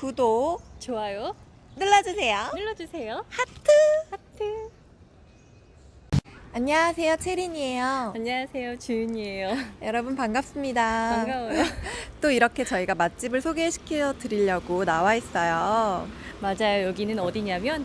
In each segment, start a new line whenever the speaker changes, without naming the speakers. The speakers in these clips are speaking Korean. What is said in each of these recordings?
구독
좋아요
눌러주세요.
눌러주세요.
하트. 안녕하세요, 채린이에요.
안녕하세요, 주은이에요.
여러분 반갑습니다.
반가워요.
또 이렇게 저희가 맛집을 소개시켜 드리려고 나와 있어요.
맞아요. 여기는 어디냐면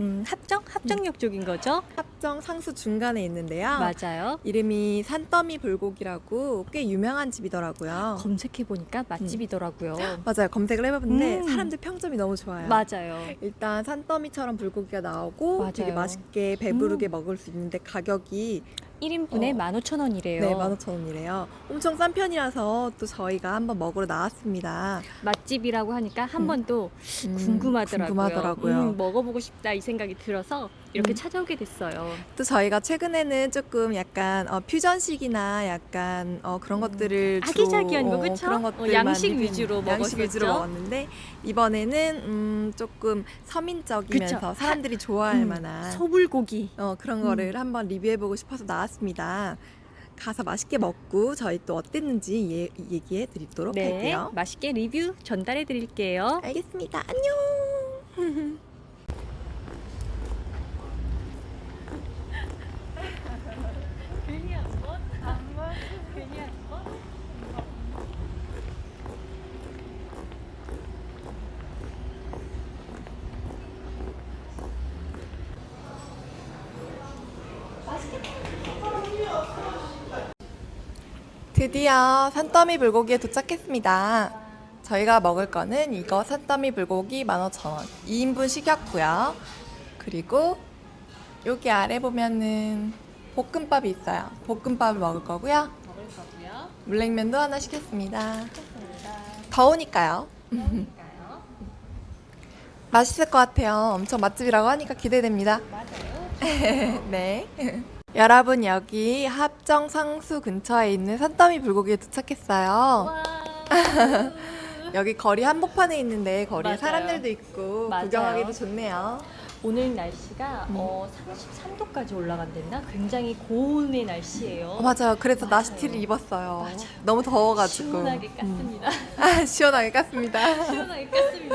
음, 합정 합정역 쪽인 거죠?
합정 상수 중간에 있는데요.
맞아요.
이름이 산더미 불고기라고 꽤 유명한 집이더라고요.
검색해 보니까 맛집이더라고요.
맞아요. 검색을 해봤는데
음.
사람들 평점이 너무 좋아요.
맞아요.
일단 산더미처럼 불고기가 나오고
맞아요.
되게 맛있게 배부르게 먹을 수 있는데 가격이
1인분에
어.
15,000원이래요.
네, 15,000원이래요. 엄청 싼 편이라서 또 저희가 한번 먹으러 나왔습니다.
맛집이라고 하니까 한
음.
번또
음,
궁금하더라고요.
궁금하더라고요.
음, 먹어보고 싶다 이 생각이 들어서 이렇게
음.
찾아오게 됐어요.
또 저희가 최근에는 조금 약간 어, 퓨전식이나 약간 어, 그런
음,
것들을 주로,
아기자기한 거, 그쵸?
그런
어,
것들만
양식
리뷰-
위주로
양식 위주로
먹었었죠?
먹었는데 이번에는 음, 조금 서민적이면서
그쵸.
사람들이 좋아할
음,
만한
소불고기.
어, 그런 거를 한번 리뷰해보고 싶어서 나왔 습니다. 가서 맛있게 먹고 저희 또 어땠는지 예, 얘기해 드리도록
네,
할게요.
맛있게 리뷰 전달해 드릴게요.
알겠습니다. 안녕.
괜히 한 번, 한 번, 괜히 한 번.
드디어 산더미 불고기에 도착했습니다. 저희가 먹을 거는 이거 산더미 불고기 15,000원 2인분 시켰고요. 그리고 여기 아래 보면은 볶음밥이 있어요. 볶음밥을 먹을 거고요.
먹을 거고요.
물냉면도 하나 시켰습니다. 더우니까요.
그러니까요.
맛있을 것 같아요. 엄청 맛집이라고 하니까 기대됩니다.
맞아요.
네. 여러분 여기 합정 상수 근처에 있는 산더미 불고기에 도착했어요.
와.
여기 거리 한복판에 있는데 거리에
맞아요.
사람들도 있고
맞아요.
구경하기도 좋네요.
오늘 날씨가
음.
어, 33도까지 올라간댔나? 굉장히 고온의 날씨예요.
어, 맞아요. 그래서
맞아요.
나시티를 입었어요.
맞아요.
너무 더워가지고.
시원하게
음.
깠습니다.
아, 시원하게 깠습니다.
시원하게 깠습니다.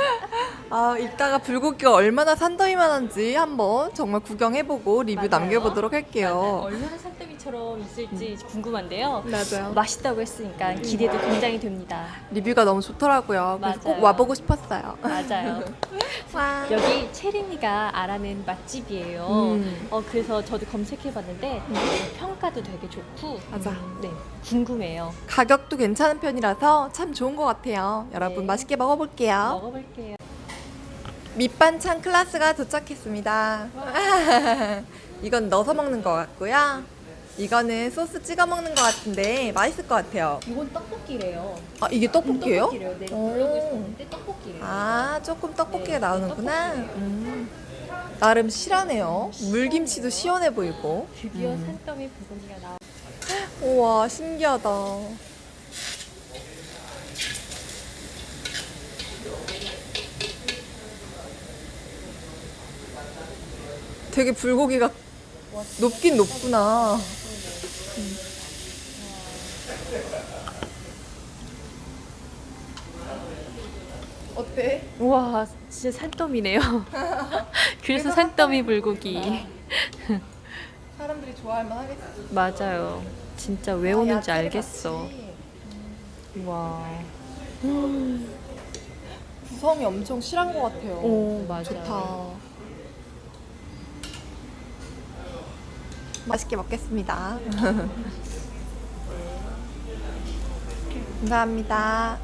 아, 이따가 불고기가 얼마나 산더미만한지 한번 정말 구경해보고 리뷰
맞아요.
남겨보도록
맞아요.
할게요.
얼마나 산더미처럼 있을지 궁금한데요.
맞아요.
맛있다고 했으니까 기대도 굉장히 됩니다.
리뷰가 너무 좋더라고요. 그래서 꼭
맞아요.
와보고 싶었어요.
맞아요.
와.
여기 체린이가 알아낸 맛집이에요.
음.
어 그래서 저도 검색해봤는데 평가도 되게 좋고
맞아.
음, 네 궁금해요.
가격도 괜찮은 편이라서 참 좋은 것 같아요. 여러분
네.
맛있게 먹어볼게요.
먹어볼게요.
밑반찬 클래스가 도착했습니다. 이건 넣어서 먹는 것 같고요. 이거는 소스 찍어 먹는 것 같은데 맛있을 것 같아요.
이건 떡볶이래요.
아 이게 떡볶이에요?
떡볶이래요. 네,
오.
블로그 있었는데 떡볶이래요.
아 조금 떡볶이가
네,
나오는구나. 음. 나름 실하네요. 물김치도 시원해 보이고.
드디어
음.
산더미 불고기가 나와.
우와 신기하다. 되게 불고기가 높긴 높구나. 음. 어때?
우와 진짜 산더미네요. 그래서 산더미 불고기.
사람들이 좋아할 만하겠지.
맞아요. 진짜 왜
아,
오는지
야채를
알겠어.
같이.
와.
구성이 엄청 실한 것 같아요.
오 맞아.
좋다. 맛있게 먹겠습니다. 감사합니다.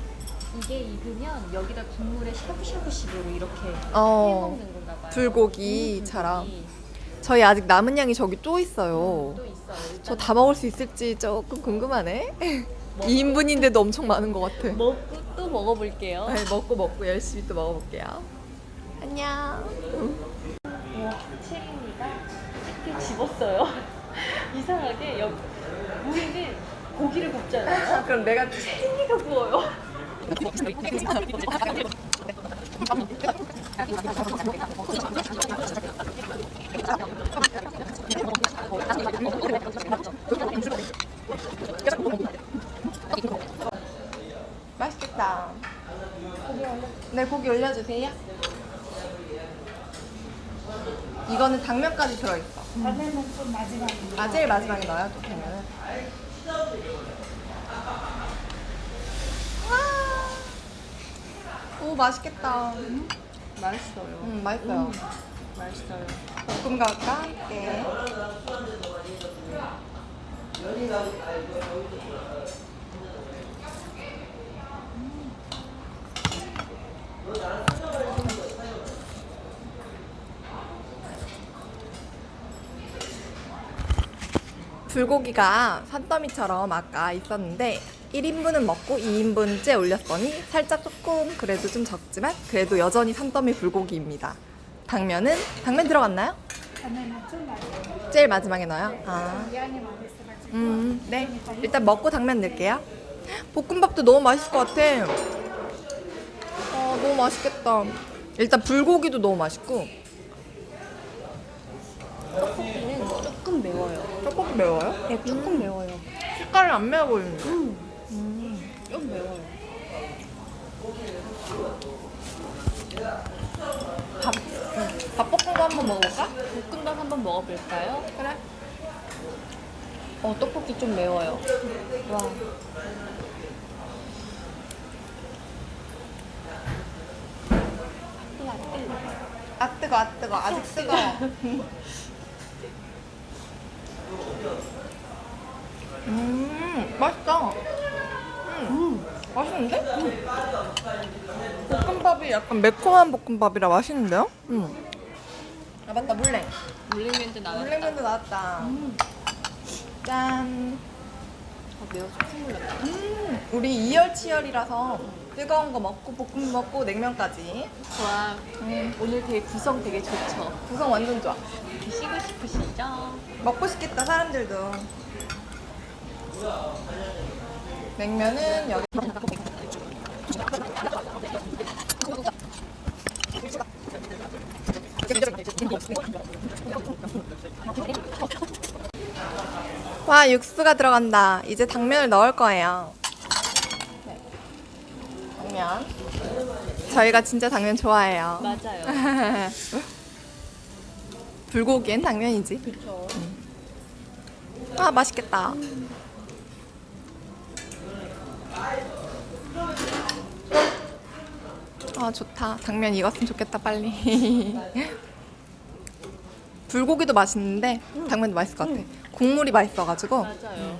이게 익으면 여기다 국물에 샤브샤브식으로 이렇게
어,
해먹는 건가 봐요.
불고기처럼.
음,
저희 아직 남은 양이 저기 또 있어요.
또 있어요.
저다 먹을 수 있을지 조금 궁금하네. 2인분인데도 엄청 많은 것 같아.
먹고 또 먹어볼게요.
네, 먹고 먹고 열심히 또 먹어볼게요. 안녕.
와, 채린이 가 이렇게 집었어요. 이상하게 여기 우리는 고기를 굽잖아요.
그럼 내가
채린이가 구워요.
맛있겠다. 네. 네, 고기 올려주세요. 이거는 당면까지 들어있어.
라면은 좀 마지막에.
아, 제일 마지막에 넣어요, 또 당면은. 와. 오, 맛있겠다.
맛있어요.
음, 맛있어요.
맛있어요.
볶음밥과 함께. 불고기가 산더미처럼 아까 있었는데 1인분은 먹고 2인분째 올렸더니 살짝 조금 그래도 좀 적지만 그래도 여전히 산더미 불고기입니다. 당면은 당면 들어갔나요? 제일 마지막에 넣어요? 아. 음, 네. 일단 먹고 당면 넣을게요. 볶음밥도 너무 맛있을 것 같아. 아, 너무 맛있겠다. 일단 불고기도 너무 맛있고.
떡볶이는 조금 매워요.
조금 매워요?
네, 조금 매워요.
색깔이 안 매워 보이는데.
좀 매워요.
밥, 밥볶음밥 한번 먹어볼까?
볶음밥 한번 먹어볼까요?
그래.
어, 떡볶이 좀 매워요. 와.
아 뜨거, 아 뜨거, 아직 뜨거. 음, 맛있다. 음, 맛있는데? 볶음밥이 약간 매콤한 볶음밥이라 맛있는데요? 음. 아 맞다, 물냉.
물냉면도 나왔다.
물냉면도 나왔다. 짠.
아, 매워서 콧물 났다.
음, 우리 이열치열이라서 뜨거운 거 먹고 볶음 먹고 냉면까지.
와,
음,
오늘 되게 구성 되게 좋죠.
구성 완전 좋아.
드시고 싶으시죠?
먹고 싶겠다 사람들도. 냉면은 여기. 와 육수가 들어간다. 이제 당면을 넣을 거예요. 네. 당면. 저희가 진짜 당면 좋아해요.
맞아요.
불고기엔 당면이지.
그렇죠.
아 맛있겠다. 아 좋다. 당면 익었으면 좋겠다 빨리. 불고기도 맛있는데 당면도 맛있을 것 같아. 국물이 맛있어가지고
맞아요.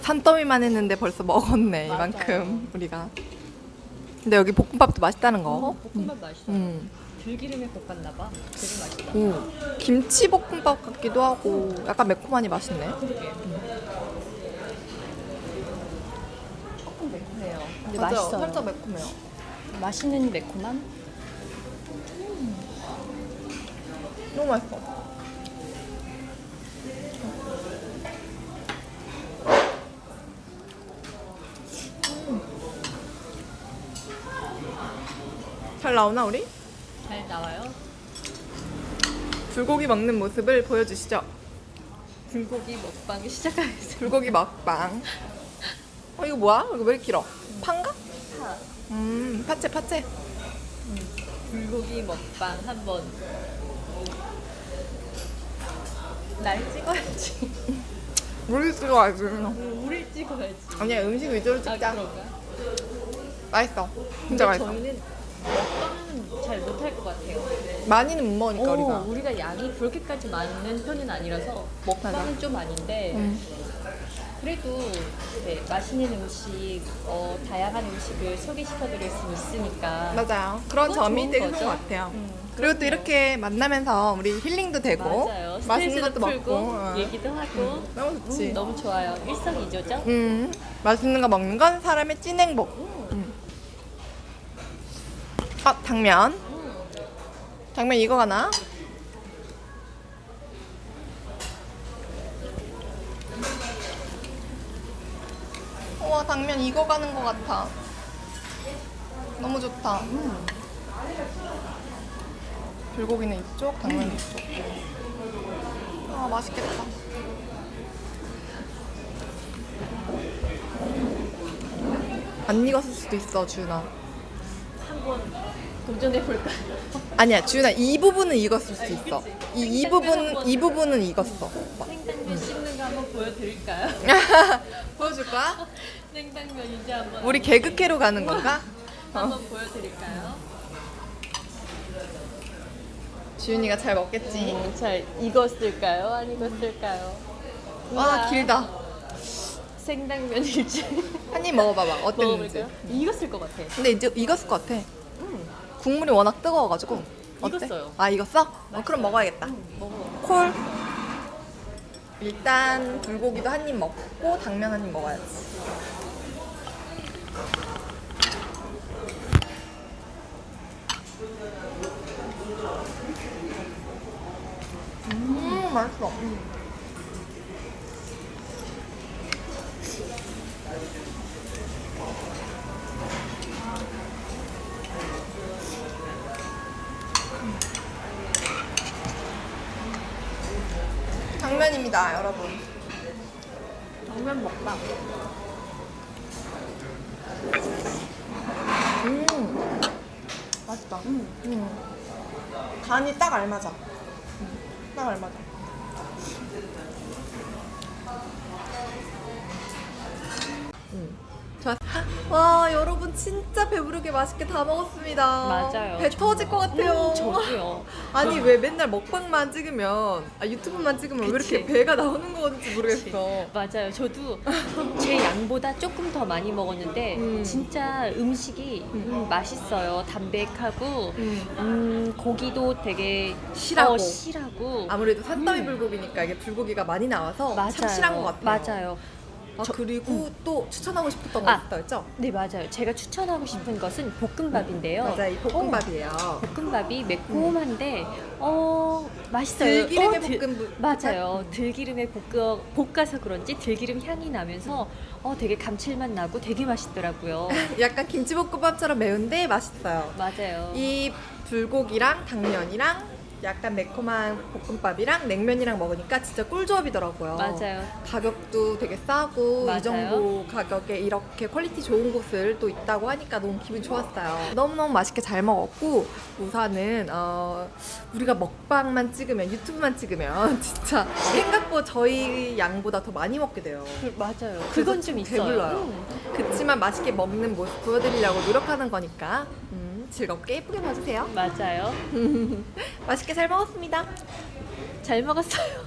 산더미만 했는데 벌써 먹었네. 이만큼 우리가. 근데 여기 볶음밥도 맛있다는 거.
어, 볶음밥 맛있어요.
음.
들기름에 볶았나 봐. 되게 맛있다.
오, 김치 볶음밥 같기도 하고 약간 매콤하니 맛있네.
조금 매콤해요. 근데
맞아요.
맛있어요.
살짝 매콤해요.
맛있는 매콤함?
너무 맛있어. 잘 나오나 우리?
잘 나와요.
불고기 먹는 모습을 보여주시죠.
불고기 먹방 시작하겠습니다.
불고기 먹방. 어 이거 뭐야? 이거 왜 이렇게 길어? 음 파채 파채.
불고기 먹방 한번. 날 찍어야지.
우리 찍어야지.
우리 찍어야지.
아니야 음식 위주로
아
찍자.
그런가?
맛있어. 진짜 맛있어.
저희는 먹방은 잘 못할 것 같아요.
많이는 못 먹으니까
오,
우리가.
우리가 양이 그렇게까지 많은 편은 아니라서 먹방은. 좀 아닌데
음.
그래도 네, 맛있는 음식, 어, 다양한 음식을 소개시켜드릴 수 있으니까
맞아요. 그런
그건
점이
좋은
되게
거죠.
것 같아요.
음,
그리고 또 이렇게 만나면서 우리 힐링도 되고
맞아요.
맛있는
스트레스도
것도
풀고
먹고 어.
얘기도 하고
너무 좋지.
음, 너무 좋아요. 일석이조죠?
음, 맛있는 거 먹는 건 사람의 찐 행복. 음. 아 당면. 당면 익어가나? 와 당면 익어가는 것 같아. 너무 좋다. 불고기는 이쪽, 당면 이쪽. 아 맛있겠다. 안 익었을 수도 있어, 주윤아.
한번 도전해 볼까요?
아니야, 주윤아. 이 부분은 익었을 수 있어. 이, 이 부분, 이 부분은 익었어.
생당면 씹는 거 한번 보여드릴까요?
보여줄 거야?
생당면 이제 한번
우리 개그캐로 가는 건가?
한번 보여드릴까요?
주윤이가 잘 먹겠지?
음, 잘 익었을까요? 안 익었을까요?
와, 길다.
생당면일지
한 입 먹어봐봐. 어땠는지.
먹어볼까요? 익었을 것 같아.
근데 이제 익었을 것 같아. 국물이 워낙 뜨거워가지고. 어때?
익었어요.
아, 익었어? 어, 그럼 먹어야겠다.
먹어.
콜. 일단 불고기도 한 입 먹고 당면 한 입 먹어야지. 음, 맛있어. 당면입니다, 여러분.
당면 먹방.
음, 맛있다. 음. 간이 딱 알맞아. 음, 딱 알맞아. 좋았. 와 여러분 진짜 배부르게 맛있게 다 먹었습니다.
맞아요.
배 터질 것 같아요.
음, 저도요.
아니 왜 맨날 먹방만 찍으면 아 유튜브만 찍으면 왜
그치.
이렇게 배가 나오는 건지 모르겠어.
맞아요. 저도 제 양보다 조금 더 많이 먹었는데
음.
진짜 음식이 음, 맛있어요. 담백하고
음.
음, 고기도 되게
실하고.
어, 실하고
아무래도 산더미
음.
불고기니까 이게 불고기가 많이 나와서
맞아요.
참 실한 것 같아요.
맞아요.
아,
저-
그리고 또 추천하고 싶었던 거
아.
있다 했죠?
네 맞아요. 제가 추천하고 싶은 것은 볶음밥인데요.
맞아, 이 볶음밥이에요.
어, 볶음밥이 매콤한데 어 맛있어요.
들기름에
어, 들-
볶음
맞아요. 들기름에 볶아, 볶아서 그런지 들기름 향이 나면서 어 되게 감칠맛 나고 되게 맛있더라고요.
약간 김치볶음밥처럼 매운데 맛있어요.
맞아요.
이 불고기랑 당면이랑 약간 매콤한 볶음밥이랑 냉면이랑 먹으니까 진짜 꿀조합이더라고요.
맞아요.
가격도 되게 싸고
맞아요.
이 정도 가격에 이렇게 퀄리티 좋은 곳을 또 있다고 하니까 너무 기분 좋았어요. 너무너무 맛있게 잘 먹었고 우선은 어, 우리가 먹방만 찍으면 유튜브만 찍으면 진짜 생각보다 저희 양보다 더 많이 먹게 돼요.
그, 맞아요. 그건 좀좀 있어요.
배불러요.
음.
그치만 맛있게 먹는 모습 보여드리려고 노력하는 거니까 음, 즐겁게 예쁘게 봐주세요.
맞아요.
맛있게 잘 먹었습니다.
잘 먹었어요.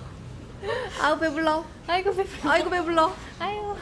아우 배불러.
아이고 배불러.
아이고 배불러.
아유.